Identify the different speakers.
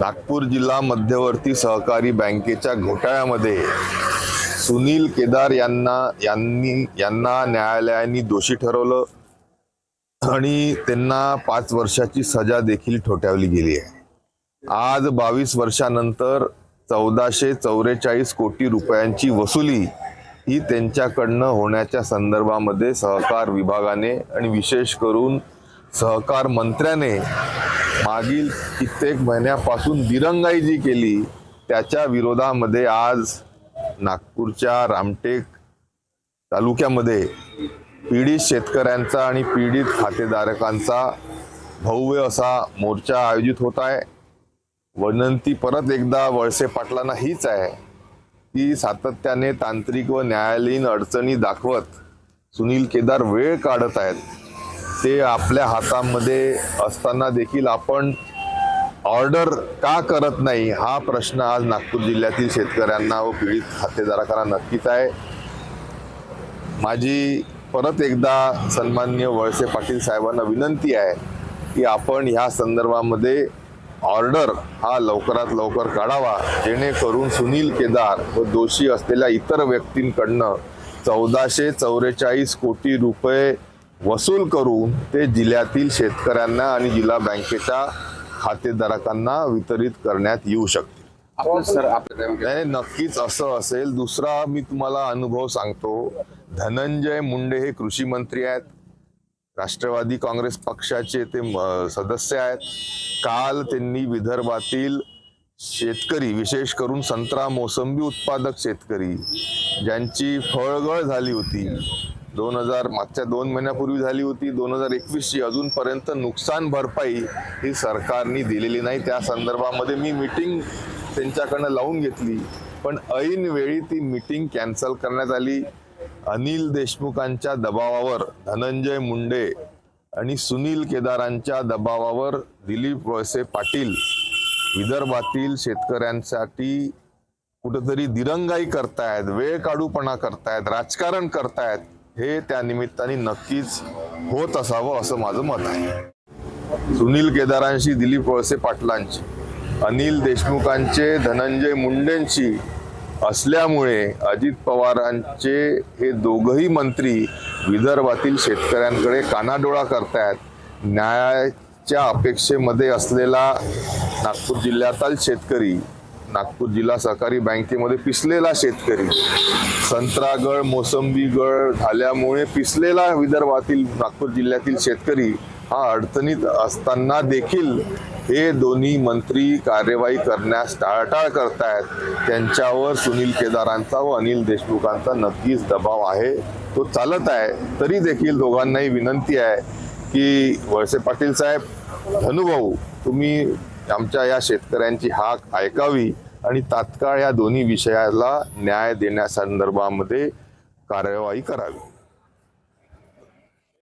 Speaker 1: नागपूर जिल्हा मध्यवर्ती सहकारी बँकेच्या घोटाळ्यामध्ये सुनील केदार यांना यांनी यांना न्यायालयाने दोषी ठरवलं आणि त्यांना पाच वर्षाची सजा देखील ठोठावली गेली आहे. आज बावीस वर्षानंतर चौदाशे चौवेचाळीस कोटी रुपयांची वसुली ही त्यांच्याकडनं होण्याच्या संदर्भामध्ये सहकार विभागाने आणि विशेष करून सहकार मंत्र्याने मागील कित्येक महिन्यापासून दिरंगाई जी केली त्याच्या विरोधामध्ये आज नागपूरच्या रामटेक तालुक्यामध्ये पीडित शेतकऱ्यांचा आणि पीडित खातेधारकांचा भव्य असा मोर्चा आयोजित होत आहे. वनंती परत एकदा वळसे पाटलांना हीच आहे. की सातत्याने तांत्रिक व न्यायालयीन अडचणी दाखवत सुनील केदार वेळ काढत आहेत. ते आपल्या हातामध्ये असताना देखील आपण ऑर्डर का करत नाही हा प्रश्न आज नागपूर जिल्ह्यातील शेतकऱ्यांना व पीडित खातेधारकांना नक्कीच आहे. माझी परत एकदा सन्मान्य वळसे पाटील साहेबांना विनंती आहे की आपण ह्या संदर्भामध्ये ऑर्डर हा लवकरात लवकर काढावा जेणेकरून सुनील केदार व दोषी असलेल्या इतर व्यक्तींकडनं चौदाशे चौवेचाळीस कोटी रुपये वसूल करून ते जिल्ह्यातील शेतकऱ्यांना आणि जिल्हा बँकेच्या खातेधारकांना वितरित करण्यात येऊ शकते नाही नक्कीच असं असेल. दुसरा मी तुम्हाला अनुभव सांगतो. धनंजय मुंडे हे कृषी मंत्री आहेत. राष्ट्रवादी काँग्रेस पक्षाचे ते म- सदस्य आहेत. काल त्यांनी विदर्भातील शेतकरी विशेष करून संत्रा मोसंबी उत्पादक शेतकरी ज्यांची फळगळ झाली होती. दोन हजार मागच्या दोन महिन्यापूर्वी झाली होती. दोन हजार एकवीसची अजूनपर्यंत नुकसान भरपाई ही सरकारने दिलेली नाही. त्या संदर्भामध्ये मी मीटिंग त्यांच्याकडनं लावून घेतली. पण ऐन वेळी ती मीटिंग कॅन्सल करण्यात आली. अनिल देशमुखांच्या दबावावर धनंजय मुंडे आणि सुनील केदारांच्या दबावावर दिलीप वळसे पाटील विदर्भातील शेतकऱ्यांसाठी कुठंतरी दिरंगाई करतायत वेळ काढूपणा करतायत राजकारण करतायत हे त्या निमित्ताने नक्कीच होत असावं असं माझं मत आहे. सुनील केदारांशी दिलीप वळसे पाटलांची अनिल देशमुखांचे धनंजय मुंडेंशी असल्यामुळे अजित पवारांचे हे दोघही मंत्री विदर्भातील शेतकऱ्यांकडे कानाडोळा करतायत. न्यायाच्या अपेक्षेमध्ये असलेला नागपूर जिल्ह्यातील शेतकरी नागपूर जिल्हा सहकारी बँकेमध्ये पिसलेला शेतकरी संत्रागड मोसंबीगड झाल्यामुळे पिसलेला विदर्भातील नागपूर जिल्ह्यातील शेतकरी हा अडचणीत असताना देखील हे दोन्ही मंत्री कार्यवाही करण्यास टाळाटाळ करतायत. त्यांच्यावर सुनील केदारांचा व अनिल देशमुखांचा नक्कीच दबाव आहे. तो चालत आहे. तरी देखील दोघांनाही विनंती आहे की वळसे पाटील साहेब धनुभाऊ तुम्ही आमच्या या शेतकऱ्यांची हाक ऐकावी आणि तात्काळ या दोन्ही विषयाला न्याय देण्यासंदर्भामध्ये कार्यवाही करावी.